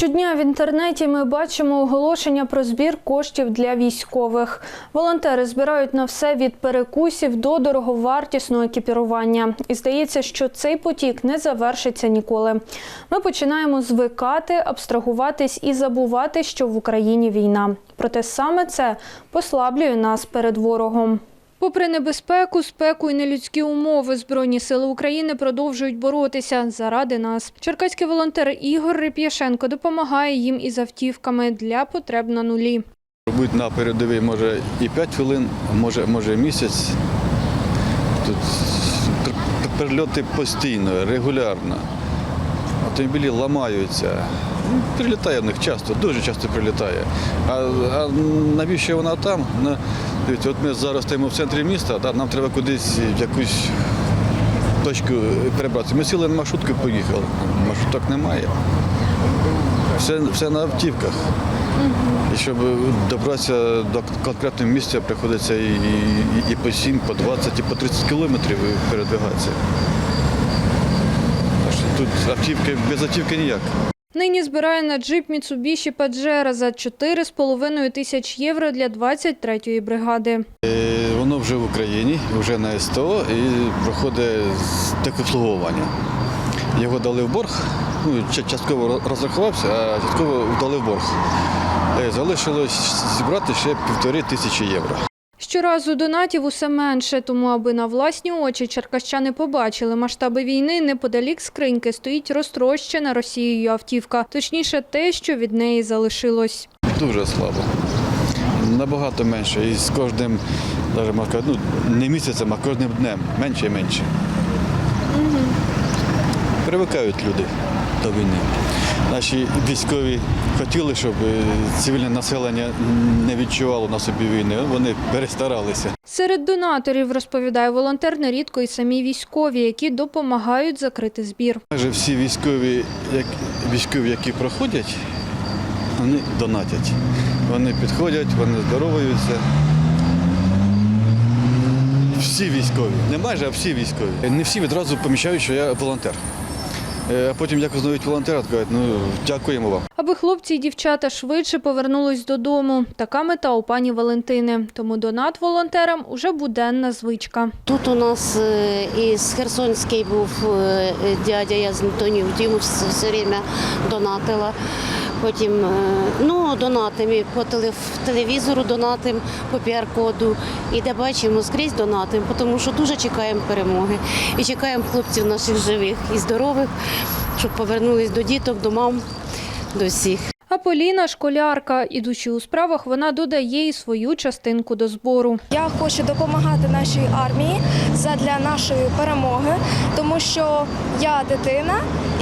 Щодня в інтернеті ми бачимо оголошення про збір коштів для військових. Волонтери збирають на все від перекусів до дороговартісного екіпірування. І здається, що цей потік не завершиться ніколи. Ми починаємо звикати, абстрагуватись і забувати, що в Україні війна. Проте саме це послаблює нас перед ворогом. Попри небезпеку, спеку і нелюдські умови, Збройні сили України продовжують боротися заради нас. Черкаський волонтер Ігор Реп'яшенко допомагає їм із автівками для потреб на нулі. Будь на передовій може і 5 хвилин, може, може місяць. Тут прильоти постійно, регулярно. Автомобілі ламаються. Ну, Прилітає в них часто, дуже часто прилітає. А, а навіщо вона там? На, дивіться, от ми зараз стоїмо в центрі міста, да, нам треба кудись в якусь точку перебратися. Ми сіли на маршрутку і поїхали. Маршруток немає. Все, все на автівках. І щоб добратися до конкретного місця, приходиться і, і, і по 7, по 20, і по 30 кілометрів передвигатися. Тут автівки, без автівки ніяк. Нині збирає на джип Mitsubishi Pajero за 4,5 тисяч євро для 23-ї бригади. Е, Воно вже в Україні, вже на СТО і проходить техобслуговування. Його дали в борг, ну, частково розрахувався, а частково дали в борг. Е, Залишилось зібрати ще півтори тисячі євро. Щоразу донатів усе менше, тому аби на власні очі черкащани побачили масштаби війни, неподалік скриньки стоїть розтрощена Росією автівка. Точніше, те, що від неї залишилось. Дуже слабо. Набагато менше. І з кожним, навіть можна ну, не місяцем, а кожним днем менше і менше. Привикають люди до війни. Наші військові хотіли, щоб е, цивільне населення не відчувало на собі війни. Вони перестаралися. Серед донаторів, розповідає волонтер, нерідко і самі військові, які допомагають закрити збір. Майже всі військові, як, військові, які проходять, вони донатять. Вони підходять, вони здоровуються. Всі військові, не майже, а всі військові. Не всі відразу помічають, що я волонтер. Е, А потім якось навіть волонтера, кажуть, ну дякуємо вам. Аби хлопці і дівчата швидше повернулись додому. Така мета у пані Валентини. Тому донат волонтерам уже буденна звичка. Тут у нас е, із Херсонський був е, дядя, я з Антонів все, все время донатила. Потім е, ну, донатимо по телев- телевізору донатимо, по піар-коду. І де бачимо, скрізь донатимо, тому що дуже чекаємо перемоги. І чекаємо хлопців наших живих і здорових, щоб повернулись до діток, до мам, до всіх. А Поліна школярка. Ідучи у справах, вона додає і свою частинку до збору. Я хочу допомагати нашій армії задля нашої перемоги, тому що я дитина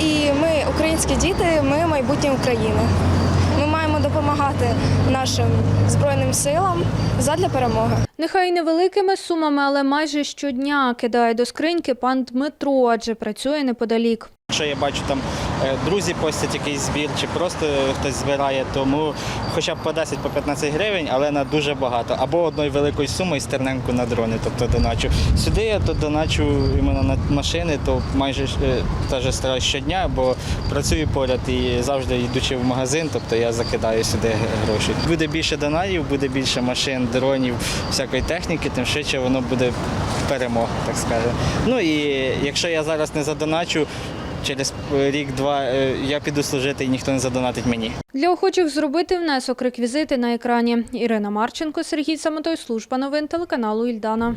і ми, українські діти, майбутнє України. Ми маємо допомагати нашим збройним силам задля перемоги. Нехай невеликими сумами, але майже щодня кидає до скриньки пан Дмитро, адже працює неподалік. Якщо я бачу там е, друзі постять якийсь збір, чи просто хтось збирає, тому хоча б по 10 по 15 гривень, але на дуже багато. Або одною великою сумою стерненку на дрони, тобто доначу. Сюди я то доначу іменно на машини, то майже е, теж стараюсь щодня, бо працюю поряд і завжди йдучи в магазин, тобто я закидаю сюди гроші. Буде більше донатів, буде більше машин, дронів, всякої техніки, тим швидше воно буде перемога, так скажемо. Ну і якщо я зараз не задоначу, через рік-два е, я піду служити і ніхто не задонатить мені. Для охочих зробити внесок реквізити на екрані. Ірина Марченко, Сергій Самотой, служба новин телеканалу Ільдана.